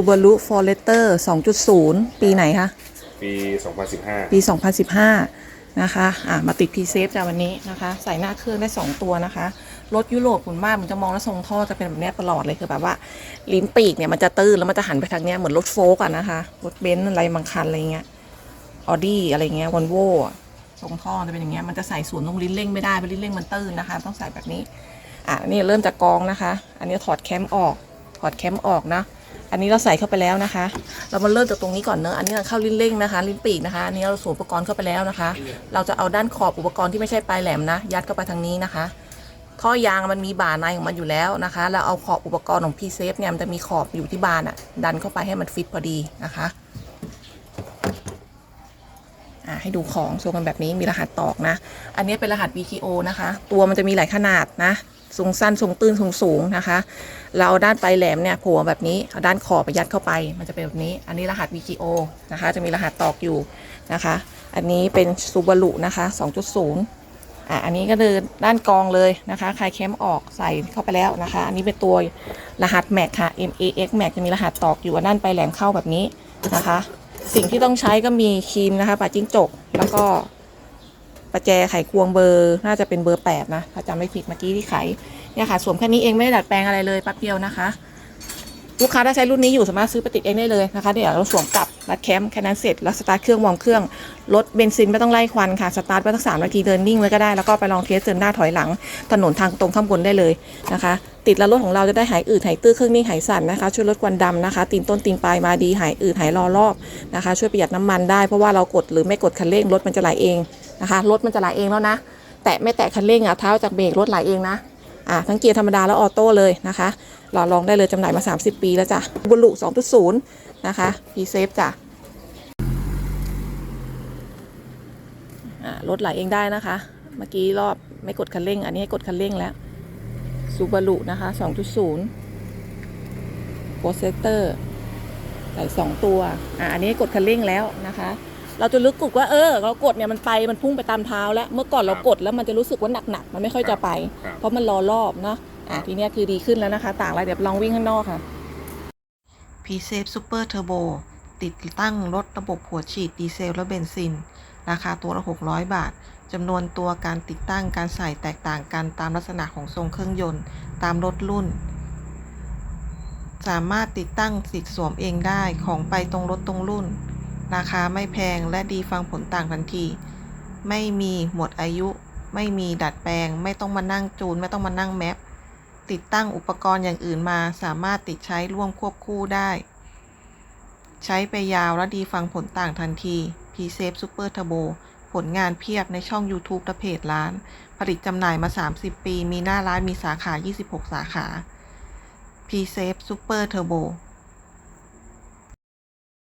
Subaru Forester 2.0 ปีไหนคะ ปี 2015 ปี 2015 นะคะ อะมาติด P-Safe จ้าวันนี้นะคะ ใส่หน้าเครื่องได้ 2 ตัวนะคะ รถยุโรปคุณมากมันจะมองแล้วทรงท่อจะเป็นแบบเนี้ยตลอดเลยคือแบบว่า ลิ้นปีกเนี่ยมันจะตื้นแล้วมันจะหันไปทางเนี้ยเหมือนรถโฟล์กอะนะคะ รถเบนซ์อะไรบางคันอะไรเงี้ย ออดี้อะไรเงี้ยวอลโว่ทรงท่อจะเป็นอย่างเงี้ย มันจะใส่ส่วนตรงลิ้นเร่งไม่ได้เพราะลิ้นเร่งมันตื้นนะคะ ต้องใส่แบบนี้ อะนี่เริ่มจากกองนะคะ อันนี้ถอดแคมออก ถอดแคมออกนะ อันนี้เราใส่เข้าไปแล้วนะคะ เรามาเริ่มจากตรงนี้ก่อนเนอะอันนี้เราเข้าลิ้นเร่งนะคะ ลิ้นปีกนะคะอันนี้เราสวมอุปกรณ์เข้าไปแล้วนะคะ เราจะเอาด้านขอบอุปกรณ์ที่ไม่ใช่ปลายแหลมนะ ยัดเข้าไปทางนี้นะคะท่อยางมันมีบ่าในของมันอยู่แล้วนะคะ เราเอาขอบอุปกรณ์ของ p ีเซฟเนี่ยมันจะมีขอบอยู่ที่บานอะ่ะ ดันเข้าไปให้มันฟิตพอดีนะคะอะให้ดูของทรงกันแบบนี้มีรหัสตอกนะ อันนี้เป็นรหัส VTO นะคะ ตัวมันจะมีหลายขนาดนะ ทรงสั้นทรงตื้นทรงสูงนะคะ เราด้านปลายแหลมเนี่ยโผล่แบบนี้เอาด้านขอบไปยัดเข้าไป มันจะเป็นแบบนี้ อันนี้รหัส VTO นะคะ จะมีรหัสตอกอยู่นะคะ อันนี้เป็นซูบารุนะคะ 2.0อะอันนี้ก็เดินด้านกองเลยนะคะคลายแคมออกใส่เข้าไปแล้วนะคะ อันนี้เป็นตัวรหัสแม็กค่ะ MAX แม็กจะมีรหัสตอกอยู่ด้านปลายแหลมเข้าแบบนี้นะคะ สิ่งที่ต้องใช้ก็มีครีมนะคะปาจิ้งจกแล้วก็ ประแจไขควงเบอร์น่าจะเป็นเบอร์8นะถ้าจำไม่ผิดเมื่อกี้ที่ไขเนี่ยค่ะสวมแค่นี้เองไม่ได้ดัดแปลงอะไรเลยแป๊บเดียวนะคะ ลูกค้าถ้าใช้รุ่นนี้อยู่สามารถซื้อไปติดเองได้เลยนะคะเดี๋ยวเราสวมกลับรัดแคมแค่นั้นเสร็จแล้วสตาร์ทเครื่องวอร์มเครื่องรถเบนซินไม่ต้องไล่ควันค่ะสตาร์ทไปตั้งสามนาทีเดินนิ่งไว้ก็ได้แล้วก็ไปลองเทสเดินหน้าถอยหลังถนนทางตรงข้างบนได้เลยนะคะ ติดแล้วรถของเราจะได้หายอืดหายตื้อเครื่องนิ่งหายสั่นนะคะ ช่วยลดควันดำนะคะตีนต้นตีนปลายมาดีหายอืดหายรอรอบนะคะ ช่วยประหยัดน้ำมันได้เพราะว่าเรากดหรือไม่กดคันเร่งรถมันจะไหลเอง นะคะรถมันจะไหลเองแล้วนะ แตะไม่แตะคันเร่งอะเท้าจากเบรกรถไหลเองนะอะทั้งเกียร์ธรรมดาและออโต้เลยนะคะรอลองได้เลยจำหน่ายมา 30 ปีแล้วจ้ะบุรุ2.0 นะคะพีเซฟจ้ะอะรถไหลเองได้นะคะ เมื่อกี้รอบไม่กดคันเร่ง อันนี้ให้กดคันเร่งแล้วซูบารุนะคะ 2.0โปรเซสเตอร์ใส่สองตัว อะอันนี้ให้กดคันเร่งแล้วนะคะ เราจะลึกกุกว่าเออ เรากดเนี่ยมันไปมันพุ่งไปตามเท้า แล้วเมื่อก่อนเรากดแล้วมันจะรู้สึกว่าหนักๆมันไม่ค่อยจะไป ครับ เพราะมันรอรอบเนาะอะทีเนี้ยคือดีขึ้นแล้วนะคะ ต่างอะไรเดี๋ยวลองวิ่งข้างนอกค่ะ p s a f e Super Turbo ติดตั้งรถระบบหัวฉีดดีเซลและเบนซิน ราคาตัวละ 600 บาท จำนวนตัวการติดตั้งการใส่แตกต่างกันตามลักษณะของทรงเครื่องยนต์ ตามรถรุ่น สามารถติดตั้งติดสวมเองได้ของไปตรงรถตรงรุ่น ราคาไม่แพงและดีฟังผลต่างทันที ไม่มีหมดอายุ ไม่มีดัดแปลง ไม่ต้องมานั่งจูน ไม่ต้องมานั่งแมปติดตั้งอุปกรณ์อย่างอื่นมาสามารถติดใช้ร่วมควบคู่ได้ ใช้ไปยาวและดีฟังผลต่างทันที p s a f e Super Turbo ผลงานเพียบในช่อง YouTube และเพจร้าน ผลิตจำหน่ายมา 30 ปี มีหน้าร้านมีสาขา 26 สาขา p s a f e Super Turbo